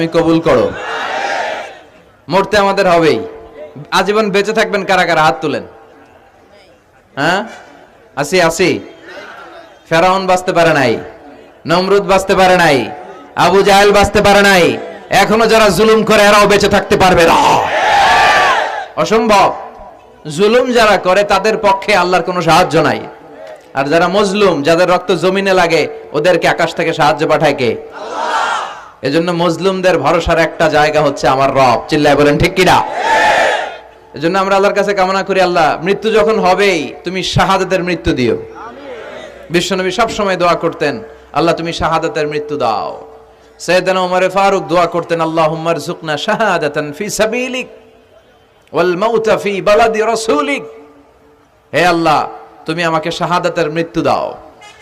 তুমি কবুল করো। মরতে আমাদের হবেই। আজীবন বেঁচে থাকবেন কারা কারা হাত তুলেন। হ্যাঁ? আসি আসি। ফেরাউন বাঁচতে পারে নাই, নমরুদ বাঁচতে পারে নাই, আবু জাহেল বাঁচতে পারে নাই। এখনও যারা জুলুম করে, এরাও বেঁচে থাকতে পারবে না। অসম্ভব। জুলুম যারা করে, তাদের পক্ষে আল্লাহর কোনো সাহায্য নাই। আর যারা মজলুম, যাদের রক্ত জমিনে লাগে, ওদেরকে আকাশ থেকে সাহায্য পাঠায় কে? এজন্য মজলুমদের ভরসার একটা জায়গা হচ্ছে আমার রব। চিল্লায় বলেন, ঠিক কিনা? এজন্য আমরা আল্লাহর কাছে কামনা করি, আল্লাহ, মৃত্যু যখন হবেই, তুমি শাহাদাতের মৃত্যু দিও। বিশ্বনবী সব সময় দোয়া করতেন, আল্লাহ, তুমি শাহাদাতের মৃত্যু দাও। সৈয়দনা ওমরে ফারুক দোয়া করতেন আল্লাহ হুম্মার জুকনা শাহাদাতান ফি সাবিলিক ওয়াল মাউতা ফি বালাদি রাসূলিক। হে আল্লাহ, তুমি আমাকে শাহাদাতের মৃত্যু দাও।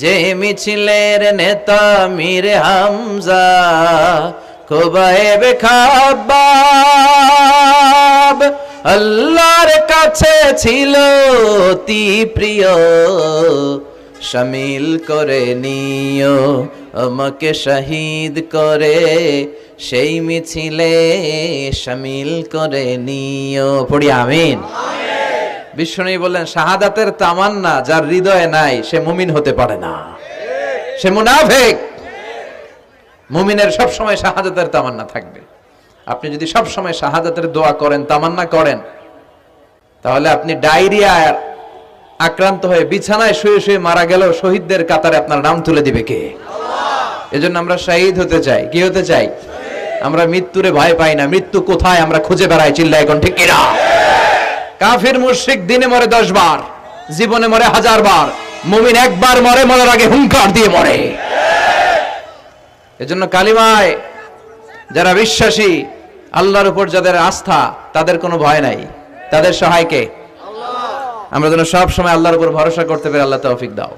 যে মিছিলের নেতা মীর হামজা কোবায়েব খাবাব। আল্লাহর কাছে ছিল অতি প্রিয় শামিল করে নিও, আমাকে শহীদ করে। সেই মিছিলে শামিল করে নিও। পড়ি আমিন। বিশ্বনবী বললেন, শাহাদাতের তামান্না যার হৃদয়ে নাই, সে মুমিন হতে পারে না। সে মুনাফেক। মুমিনের সব সময় শাহাদাতের তামান্না থাকবে। আপনি যদি সব সময় শাহাদাতের দোয়া করেন, তামান্না করেন, তাহলে আপনি ডায়রিয়ার আক্রান্ত হয়ে বিছানায় শুয়ে শুয়ে মারা গেলেও শহীদদের কাতারে আপনার নাম তুলে দিবে কে? এজন্য আমরা শহীদ হতে চাই। কি হতে চাই? আমরা মৃত্যুরে ভয় পাই না। মৃত্যু কোথায়? আমরা খুঁজে বেড়াই চিল্লা এখন ঠিক কিনা কাফির মুশরিক দিনে মরে দশ বার, জীবনে মরে হাজার বার, মুমিন একবার মরে, মরার আগে হুঙ্কার দিয়ে মরে। এজন্য কালিমায় যারা বিশ্বাসী, আল্লাহর উপর যাদের আস্থা, তাদের কোনো ভয় নাই। তাদের সহায়কে আমরা যেন সব সময় আল্লাহর উপর ভরসা করতে পারি আল্লাহ তৌফিক দাও।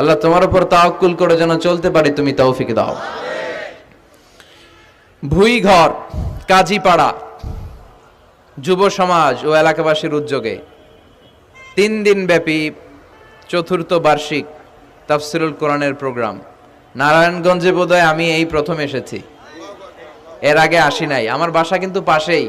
আল্লাহ তোমার উপর তাওয়াক্কুল করে যেন চলতে পারি, তুমি তৌফিক দাও। ভুই ঘর কাজীপাড়া যুব সমাজ ও এলাকাবাসীর উদ্যোগে তিন দিন ব্যাপী চতুর্থ বার্ষিক তাফসিরুল কোরআনের প্রোগ্রাম। নারায়ণগঞ্জে বোধহয় আমি এই প্রথম এসেছি। এর আগে আসি নাই। আমার বাসা কিন্তু পাশেই।